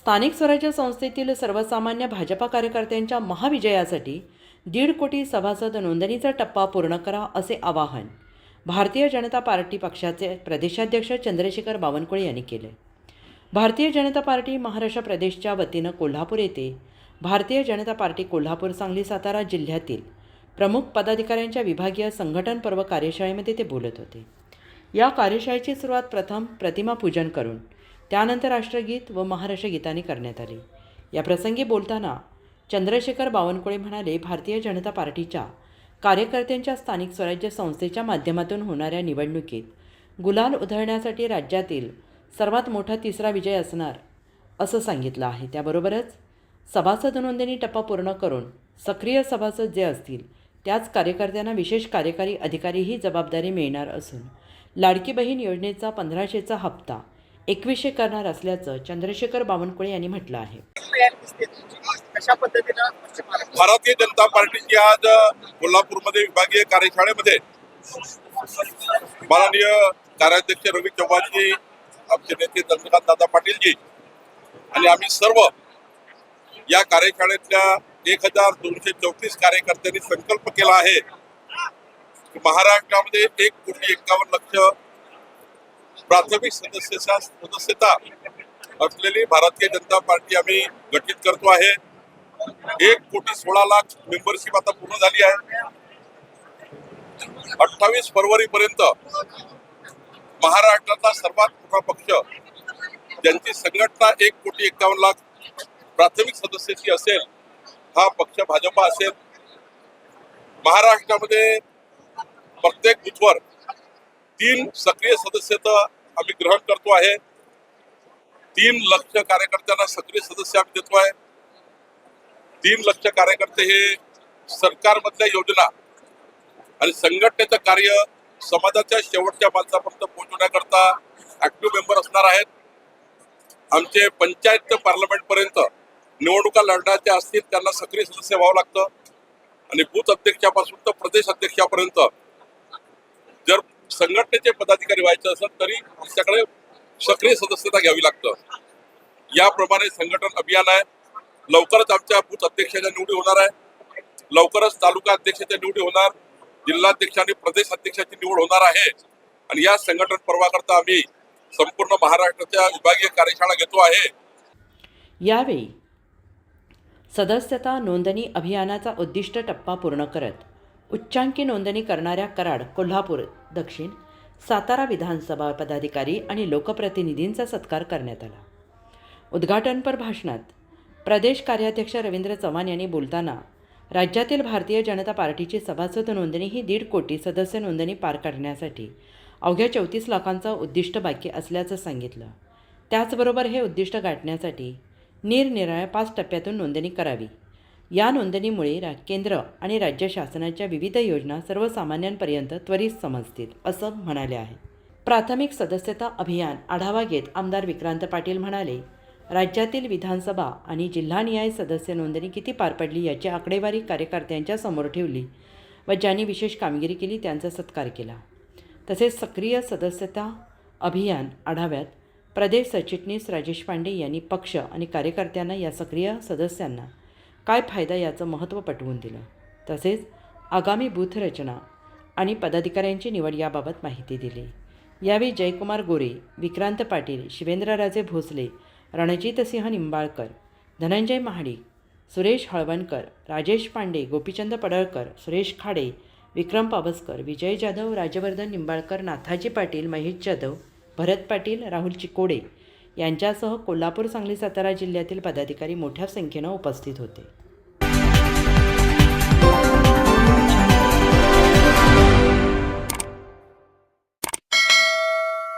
स्थानिक स्वराज्य संस्थेतील सर्वसामान्य भाजपा कार्यकर्त्यांच्या महाविजयासाठी दीड कोटी सभासद नोंदणीचा टप्पा पूर्ण करा असे आवाहन भारतीय जनता पार्टी पक्षाचे प्रदेशाध्यक्ष चंद्रशेखर बावनकुळे यांनी केले. भारतीय जनता पार्टी महाराष्ट्र प्रदेशच्या वतीनं कोल्हापूर येथे भारतीय जनता पार्टी कोल्हापूर सांगली सातारा जिल्ह्यातील प्रमुख पदाधिकाऱ्यांच्या विभागीय संघटन पर्व कार्यशाळेमध्ये ते बोलत होते. या कार्यशाळेची सुरुवात प्रथम प्रतिमा पूजन करून त्यानंतर राष्ट्रगीत व महाराष्ट्र गीताने करण्यात आली. या प्रसंगी बोलताना चंद्रशेखर बावनकुळे म्हणाले भारतीय जनता पार्टीच्या कार्यकर्त्यांच्या स्थानिक स्वराज्य संस्थेच्या माध्यमातून होणाऱ्या निवडणुकीत गुलाल उधळण्यासाठी राज्यातील सर्वात मोठा तिसरा विजय असणार असं सांगितलं आहे. त्याबरोबरच सभासद नोंदणी टप्पा पूर्ण करून सक्रिय सभासद जे असतील त्याच कार्यकर्त्यांना विशेष कार्यकारी अधिकारी ही जबाबदारी मिळणार असून लाडकी बहीण योजनेचा पंधराशेचा हप्ता एकवीसशे करणार असल्याचं चंद्रशेखर बावनकुळे यांनी म्हटलं आहे. भारतीय जनता पार्टीची आज कोल्हापूरमध्ये विभागीय कार्यशाळेमध्ये माननीय कार्याध्यक्ष रवी चव्हाणजी आमचे नेते चंद्रकांत दादा पाटीलजी आणि आम्ही सर्व या कार्यशाळेतल्या एक हजार दोनशे चौतीस कार्यकर्त्यांनी संकल्प केला आहे की महाराष्ट्रामध्ये एक कोटी एक्कावन्न लक्ष प्राथमिक सदस्यता सदस्यता असलेली भारतीय जनता पार्टी आम्ही गठीत करतो आहे. एक कोटी सोळा लाख मेंबरशिप आता पूर्ण झाली आहे. अठ्ठावीस फरवरी पर्यंत महाराष्ट्रातला सर्वात मोठा पक्ष ज्यांची संघटना एक कोटी एकावन्न लाख प्राथमिक सदस्याची असेल हा पक्ष भाजपा असेल. महाराष्ट्रामध्ये प्रत्येक बुथवर तीन सक्रिय सदस्यता आम्ही ग्रहण करतो आहे. तीन लक्ष कार्यकर्त्यांना सक्रिय सदस्य आम्ही देतो आहे. तीन लक्ष कार्यकर्ते हे सरकारमधल्या योजना आणि संघटनेचं कार्य समाजाच्या शेवटच्या माणसापर्यंत पोहोचवण्याकरता ऍक्टिव्ह मेंबर असणार आहेत. आमचे पंचायत ते पार्लमेंटपर्यंत निवडणुका लढण्याच्या असतील त्यांना सक्रिय सदस्य व्हावं लागतं. आणि बूथ अध्यक्षापासून तर प्रदेश अध्यक्षापर्यंत जर संघटनेचे पदाधिकारी व्हायचे असेल तरी त्याच्याकडे सक्रिय सदस्यता घ्यावी लागतं. याप्रमाणे संघटन अभियान आहे. लवकरच आमच्या बूथ अध्यक्षाच्या निवडी होणार आहे. लवकरच तालुका अध्यक्षाच्या निवडी होणार. जिल्हाध्यक्ष आणि प्रदेश अध्यक्षाची निवड होणार आहे. आणि या संघटन पर्वाकरता आम्ही संपूर्ण महाराष्ट्राच्या विभागीय कार्यशाळा घेतो आहे. यावेळी सदस्यता नोंदणी अभियानाचा उद्दिष्ट टप्पा पूर्ण करत उच्चांकी नोंदणी करणाऱ्या कराड कोल्हापूर दक्षिण सातारा विधानसभा पदाधिकारी आणि लोकप्रतिनिधींचा सत्कार करण्यात आला. उद्घाटनपर भाषणात प्रदेश कार्याध्यक्ष रवींद्र चव्हाण यांनी बोलताना राज्यातील भारतीय जनता पार्टीची सभासद नोंदणी ही दीड कोटी सदस्य नोंदणी पार करण्यासाठी अवघ्या चौतीस लाखांचं उद्दिष्ट बाकी असल्याचं सांगितलं. त्याचबरोबर हे उद्दिष्ट गाठण्यासाठी निरनिराळ्या पाच टप्प्यातून नोंदणी करावी. या नोंदणीमुळे रा केंद्र आणि राज्य शासनाच्या विविध योजना सर्वसामान्यांपर्यंत त्वरित समजतील असं म्हणाले आहे. प्राथमिक सदस्यता अभियान आढावा घेत आमदार विक्रांत पाटील म्हणाले राज्यातील विधानसभा आणि जिल्हानिहाय सदस्य नोंदणी किती पार पडली याची आकडेवारी कार्यकर्त्यांच्या समोर ठेवली व ज्यांनी विशेष कामगिरी केली त्यांचा सत्कार केला. तसेच सक्रिय सदस्यता अभियान आढाव्यात प्रदेश सरचिटणीस राजेश पांडे यांनी पक्ष आणि कार्यकर्त्यांना या सक्रिय सदस्यांना काय फायदा याचं महत्त्व पटवून दिलं? तसेच आगामी बूथ रचना आणि पदाधिकाऱ्यांची निवड याबाबत माहिती दिली. यावेळी जयकुमार गोरे विक्रांत पाटील शिवेंद्रराजे भोसले रणजितसिंह निंबाळकर धनंजय महाडिक सुरेश हळवणकर राजेश पांडे गोपीचंद पडळकर सुरेश खाडे विक्रम पावसकर विजय जाधव राजवर्धन निंबाळकर नाथाजी पाटील महेश जाधव भरत पाटील राहुल चिकोडे यांच्यासह कोल्हापूर सांगली सातारा जिल्ह्यातील पदाधिकारी मोठ्या संख्येनं उपस्थित होते.